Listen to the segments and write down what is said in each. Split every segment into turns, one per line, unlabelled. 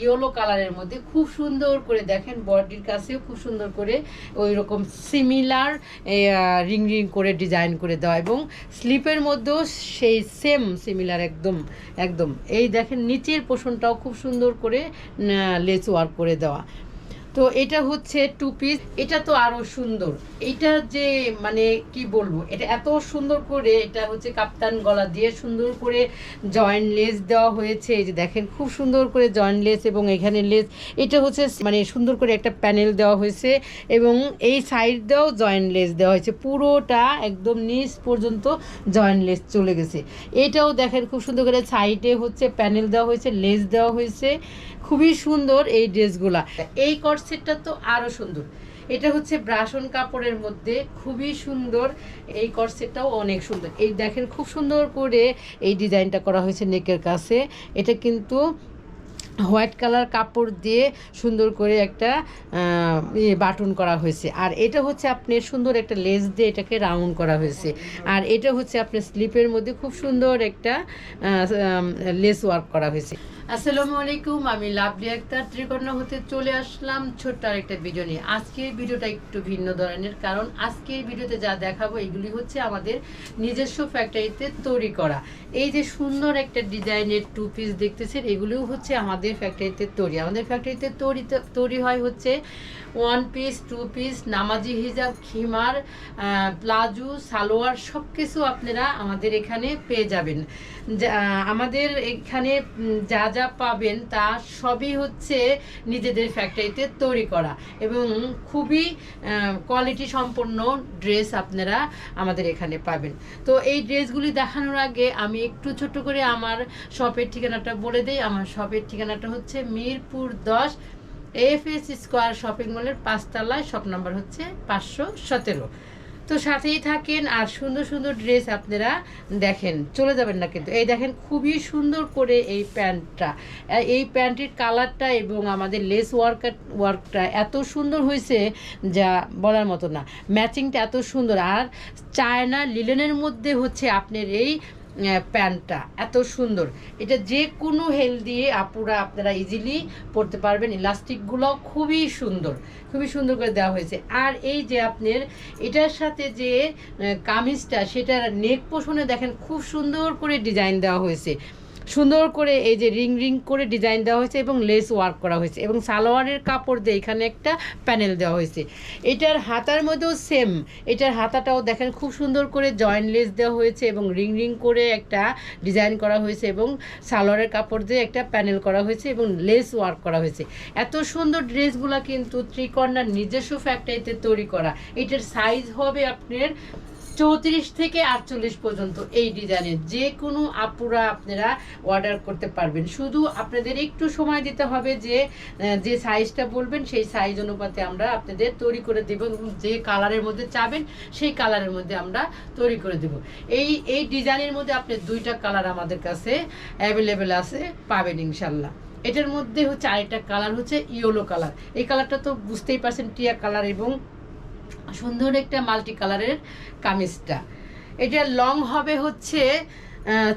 Yellow কালারের মধ্যে খুব সুন্দর করে দেখেন বডির কাছেও খুব সুন্দর করে ওই রকম সিমিলার রিং রিং করে ডিজাইন করে দেওয়া এবং স্লিপের মধ্যেও সেই সেম সিমিলার একদম একদম। এই দেখেন নিচের পোষণটাও খুব সুন্দর করে লেস ওয়ার্ক করে দেওয়া। তো এটা হচ্ছে টু পিস এটা তো আরও সুন্দর। এটা যে মানে কি বলব, এটা এত সুন্দর করে, এটা হচ্ছে কাপ্তান গলা দিয়ে সুন্দর করে জয়েন্ট লেস দেওয়া হয়েছে। এই যে দেখেন, খুব সুন্দর করে জয়েন্ট লেস এবং এখানে লেস এটা হচ্ছে মানে সুন্দর করে একটা প্যানেল দেওয়া হয়েছে এবং এই সাইড দেওয়াও জয়েন্ট লেস দেওয়া হয়েছে। পুরোটা একদম নিচ পর্যন্ত জয়েন্ট লেস চলে গেছে। এটাও দেখেন, খুব সুন্দর করে সাইডে হচ্ছে প্যানেল দেওয়া হয়েছে লেস দেওয়া হয়েছে। খুবই সুন্দর এই ড্রেসগুলা এই কটসেটটা তো আরও সুন্দর। এটা হচ্ছে ব্রাসন কাপড়ের মধ্যে খুবই সুন্দর। এই কর্সেটটাও অনেক সুন্দর। এই দেখেন, খুব সুন্দর করে এই ডিজাইনটা করা হয়েছে নেকের কাছে। এটা কিন্তু হোয়াইট কালার কাপড় দিয়ে সুন্দর করে একটা বাটন করা হয়েছে। আর এটা হচ্ছে আপনার সুন্দর একটা লেস দিয়ে এটাকে রাউন্ড করা হয়েছে। আর এটা হচ্ছে আপনার স্লিপের মধ্যে খুব সুন্দর একটা লেস ওয়ার্ক করা হয়েছে। আসসালামু আলাইকুম, আমি লাভলি আক্তার ত্রিকর্ণ হতে চলে আসলাম ছোট্ট আরেকটা ভিডিও নিয়ে। আজকের ভিডিওটা একটু ভিন্ন ধরনের, কারণ আজকের ভিডিওতে যা দেখাবো, এগুলি হচ্ছে আমাদের নিজস্ব ফ্যাক্টরিতে তৈরি করা। এই যে সুন্দর একটা ডিজাইনের টু পিস দেখতেছেন, এগুলিও হচ্ছে আমাদের ফ্যাক্টরিতে তৈরি। আমাদের ফ্যাক্টরিতে তৈরি তৈরি হয় হচ্ছে ওয়ান পিস টু পিস নামাজি হিজাব, খিমার প্লাজো, সালোয়ার সব কিছু আপনারা আমাদের এখানে পেয়ে যাবেন। আমাদের এখানে যা যা পাবেন তা সবই হচ্ছে নিজেদের ফ্যাক্টরিতে তৈরি করা এবং খুবই কোয়ালিটি সম্পন্ন ড্রেস আপনারা আমাদের এখানে পাবেন। তো এই ড্রেসগুলি দেখানোর আগে আমি একটু ছোট করে আমার শপের ঠিকানাটা বলে দিই। আমার শপের ঠিকানাটা হচ্ছে মিরপুর দশ এফ এস স্কোয়ার শপিং মলের পাঁচতলায় শপ নাম্বার হচ্ছে পাঁচশো সতেরো। তো সাথেই থাকেন আর সুন্দর সুন্দর ড্রেস আপনারা দেখেন। চলে যাবেন না কিন্তু। এই দেখেন খুবই সুন্দর করে এই প্যান্টটা। এই প্যান্টের কালারটা এবং আমাদের লেস ওয়ার্ক ওয়ার্কটা এত সুন্দর হয়েছে যা বলার মতো না। ম্যাচিংটা এত সুন্দর। আর চায়না লিলেনের মধ্যে হচ্ছে আপনার এই প্যান্টটা। এত সুন্দর। এটা যে কোনো হেল দিয়ে আপুরা, আপনারা ইজিলি পরতে পারবেন। ইলাস্টিকগুলো খুবই সুন্দর। খুবই সুন্দর করে দেওয়া হয়েছে। আর এই যে আপনার, এটার সাথে যে কামিজটা, সেটার নেক পোষণে দেখেন, খুব সুন্দর করে ডিজাইন দেওয়া হয়েছে। সুন্দর করে এই যে রিং রিং করে ডিজাইন দেওয়া হয়েছে এবং লেস ওয়ার্ক করা হয়েছে এবং সালোয়ারের কাপড় দিয়ে এখানে একটা প্যানেল দেওয়া হয়েছে। এটার হাতার মধ্যেও সেম এটার হাতাটাও দেখেন খুব সুন্দর করে জয়েন্ট লেস দেওয়া হয়েছে এবং রিং রিং করে একটা ডিজাইন করা হয়েছে এবং সালোয়ারের কাপড় দিয়ে একটা প্যানেল করা হয়েছে এবং লেস ওয়ার্ক করা হয়েছে। এত সুন্দর ড্রেসগুলো কিন্তু ত্রিকর্ণার নিজস্ব ফ্যাক্টরিতে তৈরি করা। এটার সাইজ হবে আপনার চৌত্রিশ থেকে আটচল্লিশ পর্যন্ত এই ডিজাইনের যে কোনো আপুরা আপনারা অর্ডার করতে পারবেন। শুধু আপনাদের একটু সময় দিতে হবে যে যে সাইজটা বলবেন, সেই সাইজ অনুপাতে আমরা আপনাদের তৈরি করে দেব যে কালারের মধ্যে চাবেন, সেই কালারের মধ্যে আমরা তৈরি করে দেব। এই এই ডিজাইনের মধ্যে আপনার দুইটা কালার আমাদের কাছে অ্যাভেলেবেল আছে, পাবেন ইনশাল্লাহ এটার মধ্যে হচ্ছে আরেকটা কালার হচ্ছে ইয়েলো কালার এই কালারটা তো বুঝতেই পারছেন, টিয়া কালার এবং সুন্দর একটা মাল্টি কালারের কামিজটা। এটা লং হবে হচ্ছে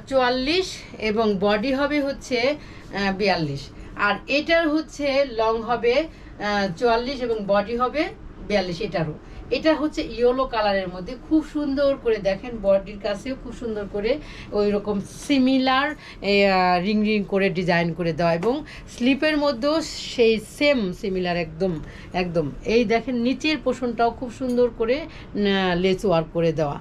চুয়াল্লিশ এবং বডি হবে হচ্ছে বিয়াল্লিশ। আর এটার হচ্ছে লং হবে চুয়াল্লিশ এবং বডি হবে বিয়াল্লিশ, এটারও। এটা হচ্ছে ইয়েলো কালারের মধ্যে। খুব সুন্দর করে দেখেন বডির কাছেও খুব সুন্দর করে ওই রকম সিমিলার রিং রিং করে ডিজাইন করে দেওয়া। এবং স্লিপের মধ্যেও সেই সেম সিমিলার একদম একদম। এই দেখেন নিচের পোষণটাও খুব সুন্দর করে লেস ওয়ার্ক করে দেওয়া।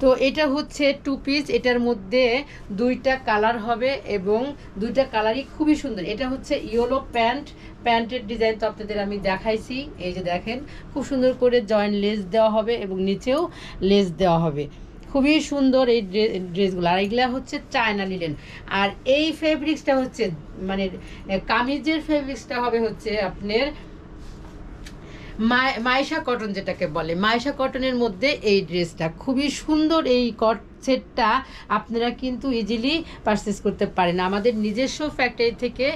তো এটা হচ্ছে টু পিস এটার মধ্যে দুইটা কালার হবে এবং দুইটা কালারই খুবই সুন্দর। এটা হচ্ছে ইয়েলো প্যান্ট প্যান্টের ডিজাইন তো আপনাদের আমি দেখাইছি। এই যে দেখেন, খুব সুন্দর করে জয়েন্ট লেস দেওয়া হবে এবং নিচেও লেস দেওয়া হবে। খুবই সুন্দর এই ড্রে- ড্রেসগুলো। আর এগুলা হচ্ছে চায়না লিলেন আর এই ফেব্রিক্সটা হচ্ছে মানে কামিজের ফেব্রিক্সটা হবে হচ্ছে আপনার মাইশা কটন যেটাকে বলে মাইশা কটনের মধ্যে এই ড্রেসটা খুবই সুন্দর, এই কট সেটটা আপনারা কিন্তু ইজিলি পারচেস করতে পারেন। আমাদের নিজস্ব ফ্যাক্টরি থেকে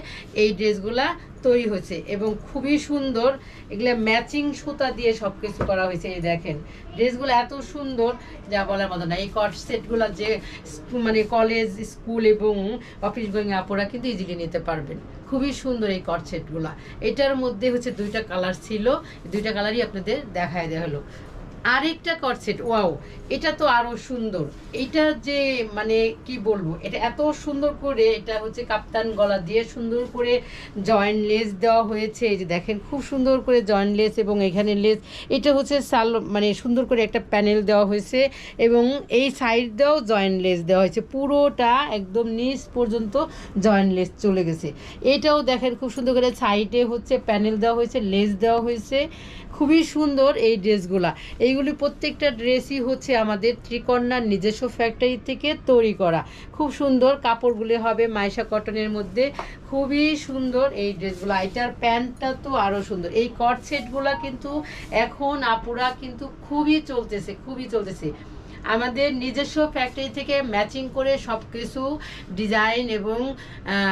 এই ড্রেসগুলা তৈরি হয়েছে এবং খুবই সুন্দর, এগুলা ম্যাচিং সুতা দিয়ে সব কিছু করা হয়েছে, এই দেখেন। ড্রেসগুলো এত সুন্দর, যা বলার মতো না। এই কট সেটগুলো যে মানে কলেজ স্কুল এবং অফিস গোয়িং আপুরা কিন্তু ইজিলি নিতে পারবেন। খুবই সুন্দর এই কটসেটগুলা এটার মধ্যে হচ্ছে দুইটা কালার ছিল। দুইটা কালারই আপনাদের দেখায় দেওয়া হলো। আরেকটা কটসেট ওয়াও এটা তো আরও সুন্দর। এটা যে মানে কি বলব, এটা এত সুন্দর করে, এটা হচ্ছে কাপ্তান গলা দিয়ে সুন্দর করে জয়েন্ট লেস দেওয়া হয়েছে। এই যে দেখেন, খুব সুন্দর করে জয়েন্ট লেস এবং এখানে লেস এটা হচ্ছে সাল মানে সুন্দর করে একটা প্যানেল দেওয়া হয়েছে এবং এই সাইড দিয়েও জয়েন্ট লেস দেওয়া হয়েছে। পুরোটা একদম নিচ পর্যন্ত জয়েন্ট লেস চলে গেছে। এটাও দেখেন, খুব সুন্দর করে সাইডে হচ্ছে প্যানেল দেওয়া হয়েছে লেস দেওয়া হয়েছে। খুবই সুন্দর এই ড্রেসগুলা এইগুলি প্রত্যেকটা ড্রেসই হচ্ছে আমাদের ত্রিকন্যার নিজস্ব ফ্যাক্টরি থেকে তৈরি করা। খুব সুন্দর কাপড়গুলি হবে মাইশা কটনের মধ্যে। খুবই সুন্দর এই ড্রেসগুলো এটার প্যান্টটা তো আরও সুন্দর। এই কট সেটগুলো কিন্তু এখন আপুরা কিন্তু খুবই চলতেছে খুবই চলতেছে। আমাদের নিজস্ব ফ্যাক্টরি থেকে ম্যাচিং করে সব কিছু ডিজাইন এবং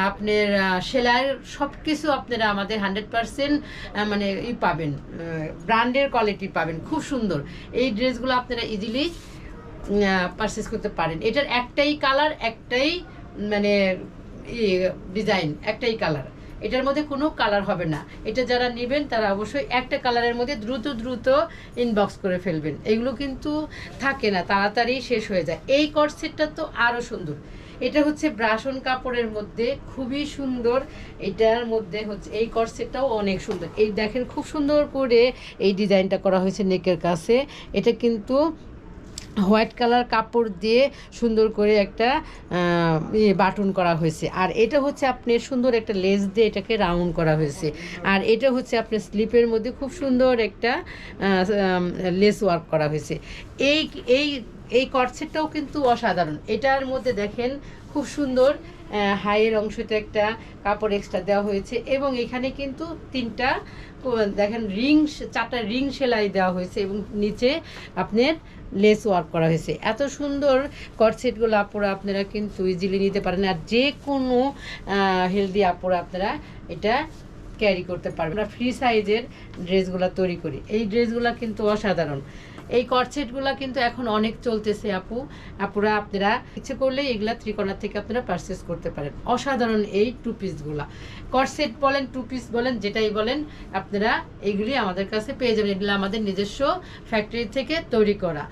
আপনার সেলাইয়ের সব কিছু আপনারা আমাদের হান্ড্রেড পারসেন্ট মানে ই পাবেন ব্র্যান্ডের কোয়ালিটি পাবেন, খুব সুন্দর। এই ড্রেসগুলো আপনারা ইজিলি পারচেস করতে পারেন। এটার একটাই কালার একটাই মানে ডিজাইন একটাই কালার এটার মধ্যে কোনো কালার হবে না। এটা যারা নেবেন, তারা অবশ্যই একটা কালারের মধ্যে দ্রুত দ্রুত ইনবক্স করে ফেলবেন। এগুলো কিন্তু থাকে না, তাড়াতাড়ি শেষ হয়ে যায়। এই কটসেটটা তো আরও সুন্দর। এটা হচ্ছে ব্রাশন কাপড়ের মধ্যে, খুবই সুন্দর। এটার মধ্যে হচ্ছে, এই কটসেটটাও অনেক সুন্দর। এই দেখেন, খুব সুন্দর করে এই ডিজাইনটা করা হয়েছে নেকের কাছে। এটা কিন্তু হোয়াইট কালার কাপড় দিয়ে সুন্দর করে একটা ইয়ে বাটন করা হয়েছে। আর এটা হচ্ছে আপনি সুন্দর একটা লেস দিয়ে এটাকে রাউন্ড করা হয়েছে। আর এটা হচ্ছে আপনার স্লিপের মধ্যে খুব সুন্দর একটা লেস ওয়ার্ক করা হয়েছে। এই এই এই কটসেটটাও কিন্তু অসাধারণ। এটার মধ্যে দেখেন খুব সুন্দর হাইয়ের অংশতে একটা কাপড় এক্সট্রা দেওয়া হয়েছে এবং এখানে কিন্তু তিনটা দেখেন রিং, চারটা রিং সেলাই দেওয়া হয়েছে এবং নিচে আপনার লেস ওয়ার্ক করা হয়েছে। এত সুন্দর কটসেটগুলো আপুরা আপনারা কিন্তু ইজিলি নিতে পারেন আর যে কোনো হেলদি আপুরা আপনারা এটা ক্যারি করতে পারবেন। আমরা ফ্রি সাইজের ড্রেসগুলো তৈরি করি। এই ড্রেসগুলো কিন্তু অসাধারণ। এই কটসেটগুলো কিন্তু এখন অনেক চলতেছে, আপু। আপুরা, আপনারা ইচ্ছে করলে এগুলা ত্রিকোণা থেকে আপনারা পারচেস করতে পারেন। অসাধারণ এই টু পিসগুলা কটসেট বলেন টু পিস বলেন, যেটাই বলেন, আপনারা এইগুলি আমাদের কাছে পেয়ে যাবেন। এগুলো আমাদের নিজস্ব ফ্যাক্টরি থেকে তৈরি করা।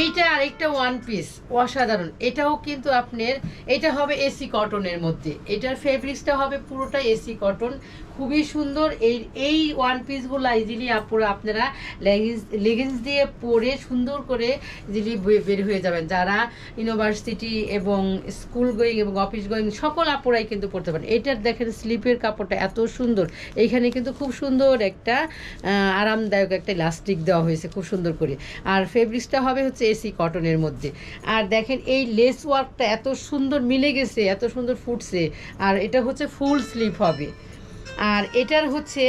এইটা আরেকটা ওয়ান পিস অসাধারণ। এটাও কিন্তু আপনার, এটা হবে এসি কটনের মধ্যে। এটার ফেব্রিক্সটা হবে পুরোটা এসি কটন খুবই সুন্দর। এই এই ওয়ান পিসগুলো ইজিলি আপুরা, আপনারা লেগিংস লেগিংস দিয়ে পরে সুন্দর করে ইজিলি বের হয়ে যাবেন। যারা ইউনিভার্সিটি এবং স্কুল গোয়িং এবং অফিস গোয়িং সকল আপুরাই কিন্তু পড়তে পারেন। এটার দেখেন স্লিপের কাপড়টা এত সুন্দর। এইখানে কিন্তু খুব সুন্দর একটা আরামদায়ক একটা ইলাস্টিক দেওয়া হয়েছে খুব সুন্দর করে। আর ফেব্রিক্সটা হবে হচ্ছে এসি কটনের মধ্যে। আর দেখেন এই লেস ওয়ার্কটা এত সুন্দর মিলে গেছে, এত সুন্দর ফুটছে। আর এটা হচ্ছে ফুল স্লিপ হবে। আর এটার হচ্ছে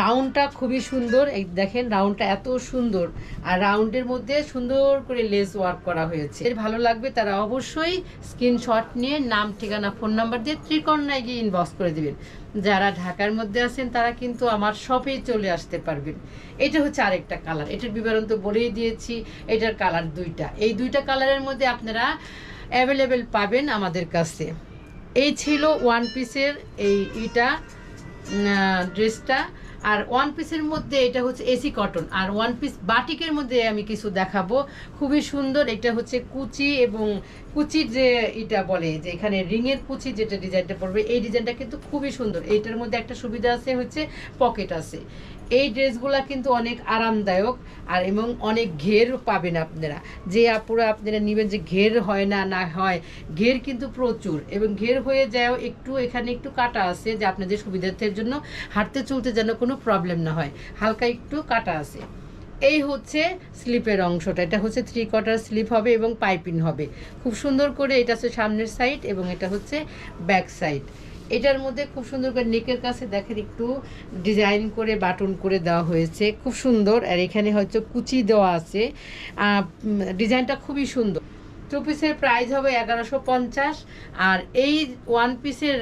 রাউন্ডটা খুবই সুন্দর। এই দেখেন রাউন্ডটা এত সুন্দর। আর রাউন্ডের মধ্যে সুন্দর করে লেস ওয়ার্ক করা হয়েছে। এর ভালো লাগবে তারা অবশ্যই স্ক্রিনশট নিয়ে নাম, ঠিকানা ফোন নাম্বার দিয়ে ত্রিকর্ণায় গিয়ে ইনবক্স করে দেবেন। যারা ঢাকার মধ্যে আছেন, তারা কিন্তু আমার শপেই চলে আসতে পারবেন। এটা হচ্ছে আরেকটা কালার এটার বিবরণ তো বলেই দিয়েছি, এটার কালার দুইটা। এই দুইটা কালারের মধ্যে আপনারা অ্যাভেলেবেল পাবেন আমাদের কাছে। এই ছিল ওয়ান পিসের এই ইটা। ড্রেসটা আর ওয়ান পিসের মধ্যে এটা হচ্ছে এসি কটন আর ওয়ান পিস বাটিকের মধ্যে আমি কিছু দেখাবো। খুবই সুন্দর, এটা হচ্ছে কুচি এবং কুচির যে এটা বলে, যে এখানে রিংয়ের কুচি যেটা ডিজাইনটা পড়বে, এই ডিজাইনটা কিন্তু খুবই সুন্দর। এইটার মধ্যে একটা সুবিধা আছে, হচ্ছে পকেট আছে। এই ড্রেসগুলা কিন্তু অনেক আরামদায়ক আর এবং অনেক ঘের পাবেন আপনারা। যে আপুরা আপনারা নেবেন যে ঘের হয় না না হয়, ঘের কিন্তু প্রচুর এবং ঘের হয়ে যায়ও একটু, এখানে একটু কাটা আছে যে আপনাদের সুবিধার্থের জন্য হাঁটতে চলতে যেন কোনো প্রবলেম না হয়, হালকা একটু কাটা আছে। এই হচ্ছে স্লিপের অংশটা, এটা হচ্ছে থ্রি কোয়ার্টার স্লিপ হবে এবং পাইপিং হবে। খুব সুন্দর করে এটা হচ্ছে সামনের সাইড এবং এটা হচ্ছে ব্যাক সাইড এটার মধ্যে খুব সুন্দর করে নেকের কাছে দেখেন একটু ডিজাইন করে বাটন করে দেওয়া হয়েছে। খুব সুন্দর। আর এখানে হয়তো কুচি দেওয়া আছে। ডিজাইনটা খুবই সুন্দর। টু পিসের প্রাইস হবে এগারোশো পঞ্চাশ। আর এই ওয়ান পিসের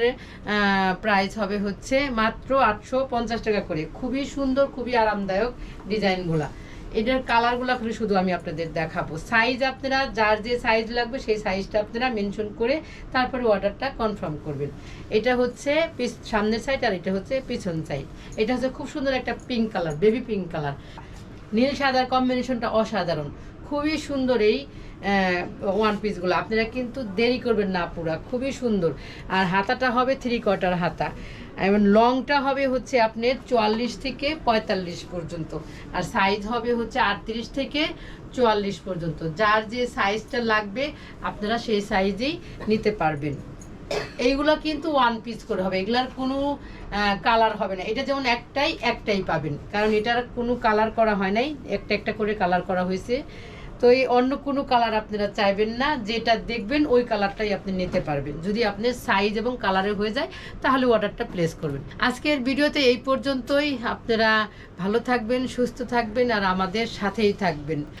প্রাইস হবে হচ্ছে মাত্র আটশো পঞ্চাশ টাকা করে। খুবই সুন্দর, খুবই আরামদায়ক ডিজাইনগুলা। এটার কালারগুলো করে শুধু আমি আপনাদের দেখাবো। সাইজ আপনারা, যার যে সাইজ লাগবে সেই সাইজটা আপনারা মেনশন করে তারপরে অর্ডারটা কনফার্ম করবেন। এটা হচ্ছে সামনের সাইড আর এটা হচ্ছে পিছন সাইড এটা হচ্ছে খুব সুন্দর একটা pink colour baby pink colour নীল সাদার কম্বিনেশনটা অসাধারণ। খুবই সুন্দর এই ওয়ান পিসগুলো আপনারা কিন্তু দেরি করবেন না পুরা, খুবই সুন্দর। আর হাতাটা হবে থ্রি কোয়ার্টার হাতা। এবং লংটা হবে হচ্ছে আপনার চুয়াল্লিশ থেকে পঁয়তাল্লিশ পর্যন্ত। আর সাইজ হবে হচ্ছে আটত্রিশ থেকে চুয়াল্লিশ পর্যন্ত। যার যে সাইজটা লাগবে, আপনারা সেই সাইজেই নিতে পারবেন। এইগুলো কিন্তু ওয়ান পিস করে হবে। এগুলার কোনো কালার হবে না। এটা যেমন একটাই একটাই পাবেন। কারণ এটার কোনো কালার করা হয় নাই। একটা একটা করে কালার করা হয়েছে। তো এই অন্য কোনো কালার আপনারা চাইবেন না, যেটা দেখবেন ওই কালারটাই আপনি নিতে পারবেন। যদি আপনি সাইজ এবং কালারে হয়ে যায়, তাহলে অর্ডারটা প্লেস করবেন। আজকের ভিডিওতে এই পর্যন্তই। আপনারা ভালো থাকবেন, সুস্থ থাকবেন, আর আমাদের সাথেই থাকবেন।